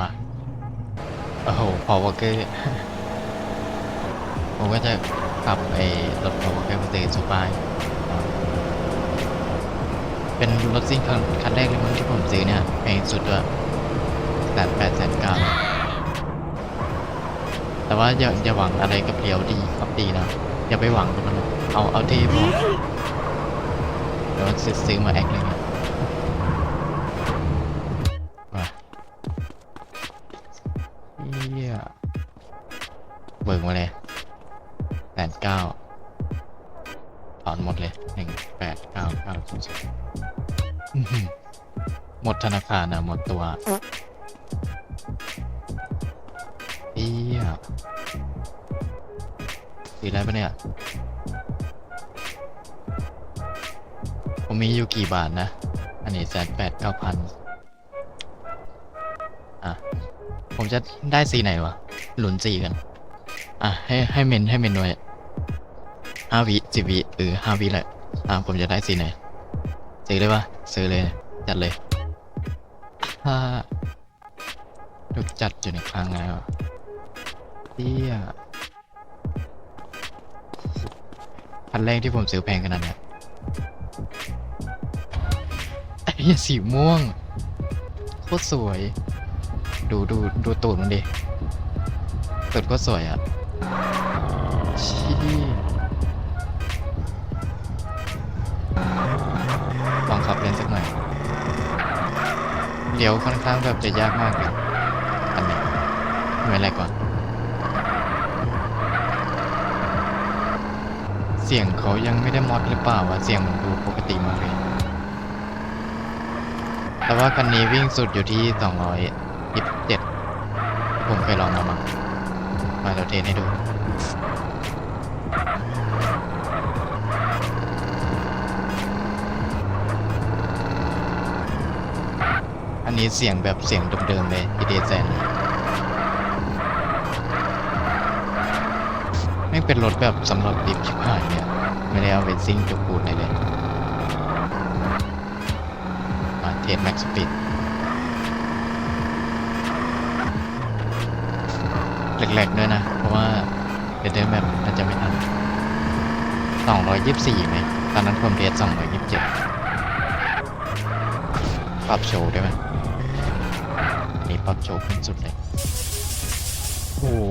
มา โอ้โห พอวอเกอร์ ผมก็จะขับไอ้รถพอวอเกอร์มาเตอร์ซูปายเป็นรถซิ่งคันคันแรกเลยมั้งที่ผมซื้อเนี่ยแพงสุดด้วยแสนแปดแสนเก้าแต่ว่าอย่าอย่าหวังอะไรกับเลี้ยวดีขับดีนะ อย่าไปหวังกับมันนะเอาเอาที่พอเดี๋ยวซื้อซื้อมาแอคเลย แสนเก้าถอนหมดเลยหนึ่งแปดเก้าเก้าศูนย์ศูนย์อื้อหือหมดธนาคารนะหมดตัวเฮียสีอะไรปะเนี่ย ผมมีอยู่กี่บาทนะ อันนี้แสนแปดเก้าพันอะ ผมจะได้สีไหนวะ หลุนสีกัน อะ ให้ให้เมนให้เมนด้วย ห้าวิสิบวิหรือห้าวิแหละอะผมจะได้สีไหนซื้อเลยปะซื้อเลย จัดเลยถ้าถูจัดอยู่ในครั้งแล้วเที่ยคันแรกที่ผมซื้อแพงขนาดเนี้ยไอ้เหี้ยสีม่วงโคตรสวย ดูดูดูตูดมันดิตูดก็สวยอะ เดี๋ยวค่อนข้างแบบจะยากมากเลยอันนี้ไม่อะไรก่อน เสียงเขายังไม่ได้มอดหรือเปล่าวะเสียงมันดูปกติมากเลย แต่ว่าคันนี้วิ่งสุดอยู่ที่ 227 ผมเคยลองมามามาเราเทสให้ดู อันนี้เสียงแบบเสียงเดิมๆเลยอีเดแซนไม่เป็นรถแบบสำหรับดิฟชิบหายเนี่ยไม่ได้เอาไปซิ่งจุกปูนเลยเลยมาเทสแม็กสปีดแหลกๆด้วยนะ เพราะว่าเดินแบบน่าจะไม่ทัน224ไหมตอนนั้นผมเทส227ปรับโชว์ได้ไหม นี่ปรับโชว์ขึ้นสุดเลยโอ้โห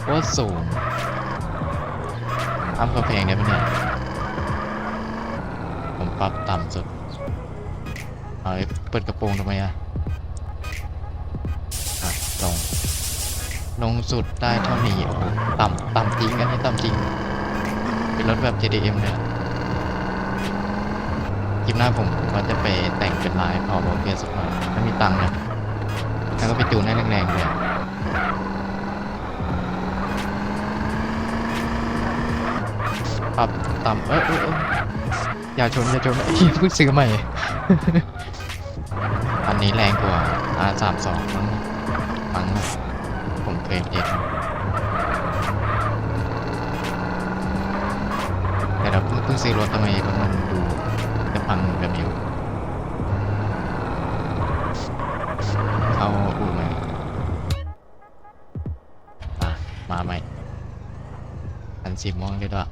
โคตรสูงทำกระเพงได้ปะเนี่ย ผมปรับต่ำสุด เอาไอ้เปิดกระโปรงทำไมอะอะลง ลงสุดได้เท่านี้ โอ้โห ต่ำ ต่ำจริงอันนี้ต่ำจริง เป็นรถแบบ JDM เลยอะ คลิปหน้าผมว่าจะไปแต่งเป็นลายพอโบเกสักหน่อยถ้ามีตังค์นะแล้วก็ไปจูนให้แรงๆเลยปรับต่ำเออเอออย่าชนอย่าชนไอ้เหี้ยพิ่งซื้อใหม่ อันนี้แรงกว่า R32 มั้งมั้งผมเคยเห็นแต่เราเพิ่งเพิ่งซื้อรถทำไมรถมัน ดูจะพังแบบอยู่เข้าอู่มอะมาใหม่อันสีม่วงเลยด้วย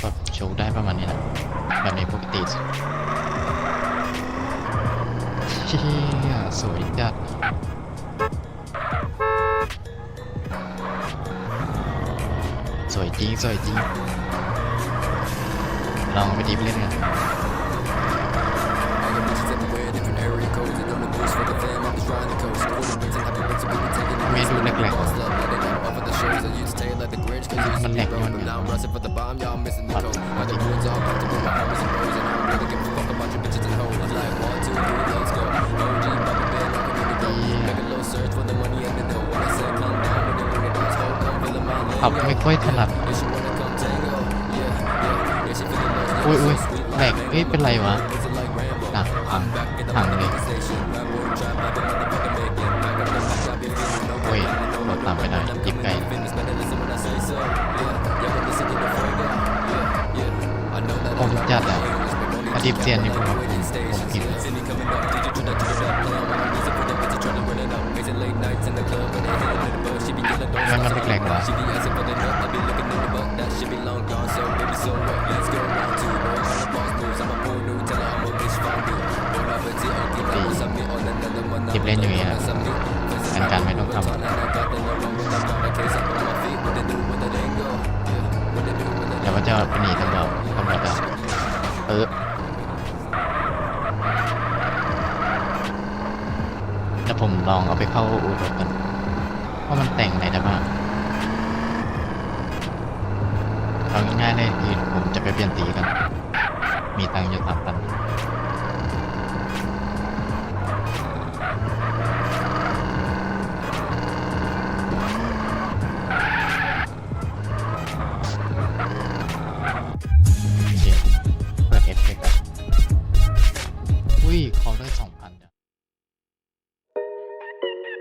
แบบโชว์ได้ประมาณนี้แหละแบบนี้ปกติเชี่ยสวยจัด จริงสวยจริง ลองไปดิฟเล่นกัน I got bitches everywhere, different area codes. And on the boost for the fam, I'm just riding the coast. Quarter bricks and happy bricks, and we be taking it ไม่ดูแหลกๆ Boss love, letting them off at the shows. I used to stay like the Grinch, cause you used to Man, be leg broke. on But you. now I'm rusting for the bomb, y'all missing the Fuck. code. Got the woods all packed up with my promise and bros. And I don't really give a fuck about your bitches and hoes. It's like one, two, three, let's go. OG, Bobby Bear, knocking on the door. Yeah. Make a little search for the money and the dough. When I say come down, when they ring it down, slow, come feeling my ขับ lingo. ไม่ค่อยถนัด อุ้ยอุ้ยแบกเฮ้ยเป็นไรวะหนักพังพังเลยโอ้ยโดดตามไปหน่อยยิบไกลโอ้จัดล้วอดีตเซียนนี่ผมผมผิดมันมันแปลกๆวะ ล่นอย่างเงี้ยการการไม่ต้องทำเดี๋ยวว่าจะไปหนีตำรวจตำรวจอะเออแล้วผมลองเอาไปเข้าอู่รถกันว่ามันแต่งไหนได้บ้างเอาง่ายๆเลยคือผมจะไปเปลี่ยนสีกัน มีตังค์อยู่สามพัน thank you